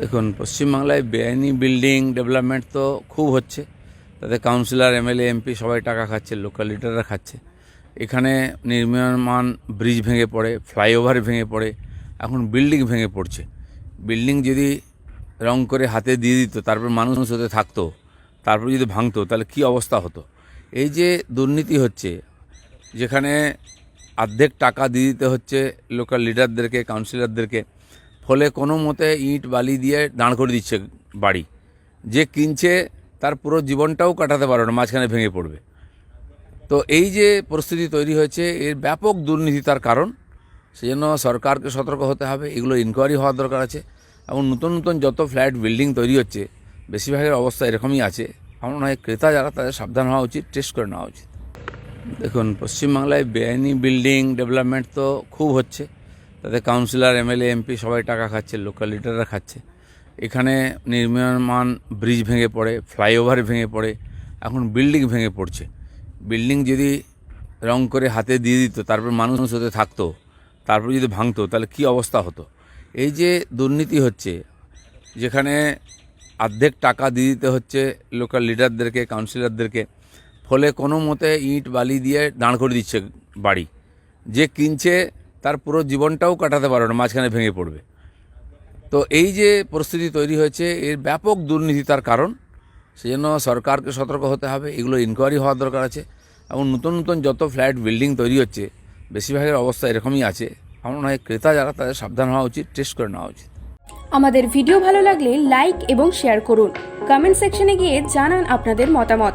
দেখুন পশ্চিমবাংলায় বেআইনি বিল্ডিং ডেভেলপমেন্ট তো খুব হচ্ছে। তাতে কাউন্সিলর এমএলএ এমপি সবাই টাকা খাচ্ছে লোকাল লিডাররা খাচ্ছে। এখানে নির্মাণ ব্রিজ ভেঙে পড়ে ফ্লাইওভার ভেঙে পড়ে, এখন বিল্ডিং ভেঙে পড়ছে। বিল্ডিং যদি রং করে হাতে দিয়ে দিত, তারপর মানুষ হতে থাকতো, তারপর যদি ভাঙতো, তাহলে কি অবস্থা হতো? এই যে দুর্নীতি হচ্ছে, যেখানে অর্ধেক টাকা দিয়ে দিতে হচ্ছে লোকাল লিডারদেরকে কাউন্সিলরদেরকে ফলে কোনো মতে ইট, বালি দিয়ে দাঁড় করে দিচ্ছে বাড়ি। যে কিনছে তার পুরো জীবনটাও কাটাতে পারবে না, মাঝখানে ভেঙে পড়বে। তো এই যে পরিস্থিতি তৈরি হয়েছে, এর ব্যাপক দুর্নীতি তার কারণ। সেজন্য সরকারকে সতর্ক হতে হবে, এগুলো ইনকোয়ারি হওয়ার দরকার আছে। এবং নতুন নতুন যত ফ্ল্যাট বিল্ডিং তৈরি হচ্ছে, বেশিরভাগের অবস্থা এরকমই আছে। আমার মনে হয় ক্রেতা যারা, তাদের সাবধান হওয়া উচিত টেস্ট করে নেওয়া উচিত। দেখুন, পশ্চিমবাংলায় বেআইনি বিল্ডিং ডেভেলপমেন্ট তো খুব হচ্ছে। তাতে কাউন্সিলর, এমএলএ, এমপি সবাই টাকা খাচ্ছে, লোকাল লিডাররা খাচ্ছে। এখানে নির্মাণ ব্রিজ ভেঙে পড়ে, ফ্লাইওভার ভেঙে পড়ে, এখন বিল্ডিং ভেঙে পড়ছে। বিল্ডিং যদি রং করে হাতে দিয়ে দিত, তারপর মানুষ হতে থাকতো, তারপর যদি ভাঙতো, তাহলে কি অবস্থা হতো? এই যে দুর্নীতি হচ্ছে, যেখানে অর্ধেক টাকা দিয়ে দিতে হচ্ছে লোকাল লিডারদেরকে, কাউন্সিলরদেরকে, ফলে কোনো মতে ইট বালি দিয়ে দাঁড় করে দিচ্ছে বাড়ি। যে কিনছে তার পুরো জীবনটাও কাটাতে পারবে না, মাঝখানে ভেঙে পড়বে। তো এই যে পরিস্থিতি তৈরি হয়েছে, এর ব্যাপক দুর্নীতি তার কারণ। সেজন্য সরকারকে সতর্ক হতে হবে, এগুলো ইনকোয়ারি হওয়ার দরকার আছে। এবং নতুন নতুন যত ফ্ল্যাট বিল্ডিং তৈরি হচ্ছে, বেশিরভাগের অবস্থা এরকমই আছে। আমার মনে হয় ক্রেতা যারা, তাদের সাবধান হওয়া উচিত টেস্ট করে নেওয়া উচিত। আমাদের ভিডিও ভালো লাগলে লাইক এবং শেয়ার করুন। কমেন্ট সেকশনে গিয়ে জানান আপনাদের মতামত।